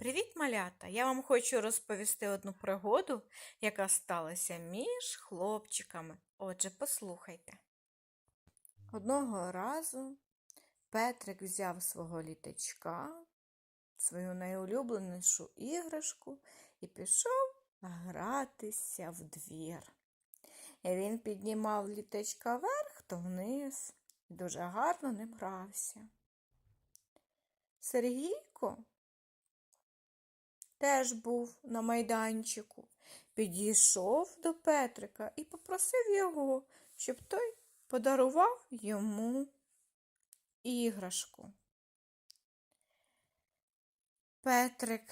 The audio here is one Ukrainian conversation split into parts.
Привіт, малята! Я вам хочу розповісти одну пригоду, яка сталася між хлопчиками. Отже, послухайте. Одного разу Петрик взяв свого літачка, свою найулюбленішу іграшку і пішов гратися в двір. І він піднімав літачка вверх то вниз і дуже гарно ним грався. Сергійко теж був на майданчику, підійшов до Петрика і попросив його, щоб той подарував йому іграшку. Петрик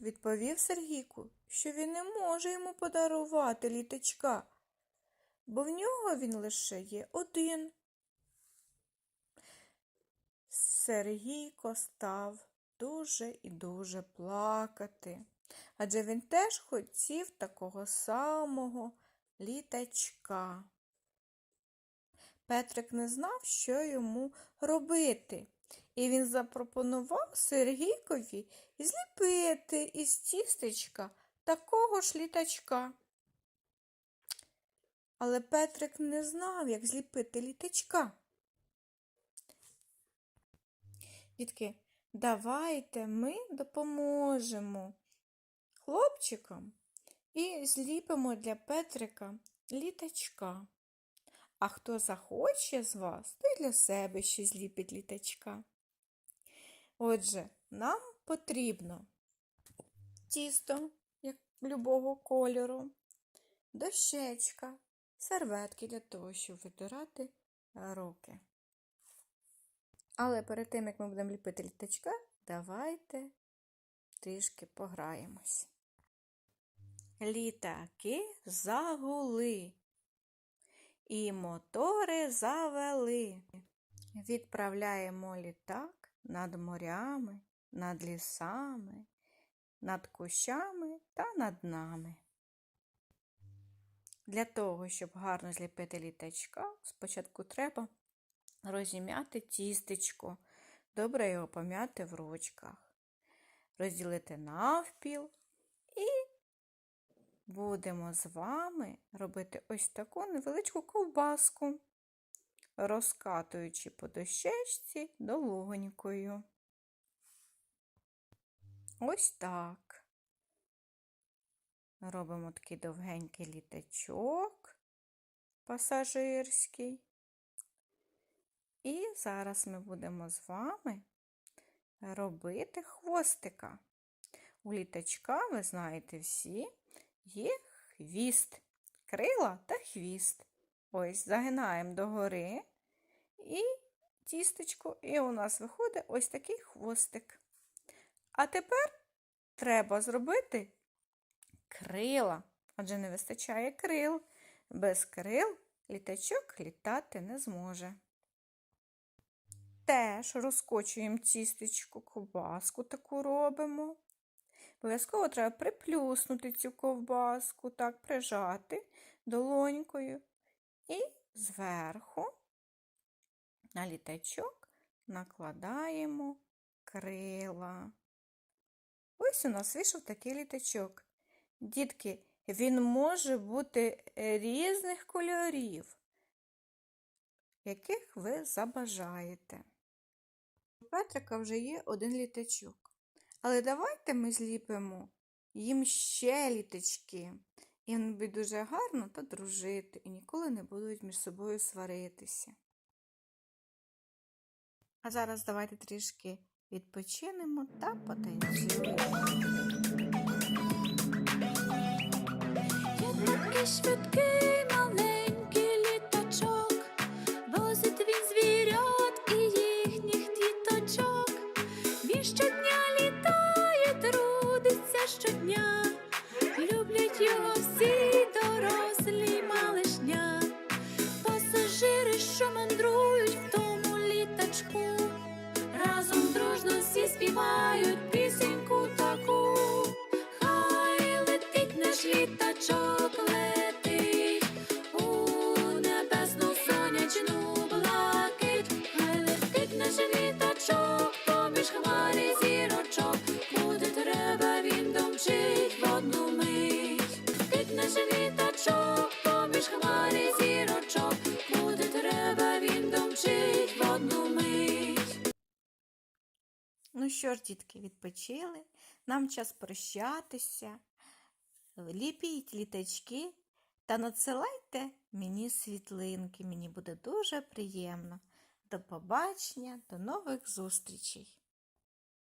відповів Сергійку, що він не може йому подарувати літачка, бо в нього він лише є один. Сергійко став дуже і дуже плакати, адже він теж хотів такого самого літачка. Петрик не знав, що йому робити, і він запропонував Сергійкові зліпити із тістечка такого ж літачка. Але Петрик не знав, як зліпити літачка. Дітки, давайте ми допоможемо хлопчикам і зліпимо для Петрика літачка. А хто захоче з вас, то й для себе ще зліпить літачка. Отже, нам потрібно тісто, як любого кольору, дощечка, серветки для того, щоб витирати руки. Але перед тим, як ми будемо ліпити літачка, давайте трішки пограємось. Літаки загули, і мотори завели. Відправляємо літак над морями, над лісами, над кущами та над нами. Для того, щоб гарно зліпити літачка, спочатку треба розім'яти тістечко, добре його пом'яти в ручках, розділити навпіл і будемо з вами робити ось таку невеличку ковбаску, розкатуючи по дощечці долонькою. Ось так. Робимо такий довгенький літачок пасажирський. Зараз ми будемо з вами робити хвостика. У літачка, ви знаєте всі, є хвіст, крила та хвіст. Ось загинаємо догори і тістечко, і у нас виходить ось такий хвостик. А тепер треба зробити крила, адже не вистачає крил. Без крил літачок літати не зможе. Теж розкочуємо тістечку, ковбаску таку робимо. Обов'язково треба приплюснути цю ковбаску, так, прижати долонькою. І зверху на літачок накладаємо крила. Ось у нас вийшов такий літачок. Дітки, він може бути різних кольорів, яких ви забажаєте. Петрика вже є один літачок. Але давайте ми зліпимо їм ще літачки. І вони будуть дуже гарно та дружити і ніколи не будуть між собою сваритися. А зараз давайте трішки відпочинемо та потанцюємо. Я такий швидкий що ж, дітки, відпочили, нам час прощатися. Ліпіть літачки та надсилайте мені світлинки. Мені буде дуже приємно. До побачення, до нових зустрічей!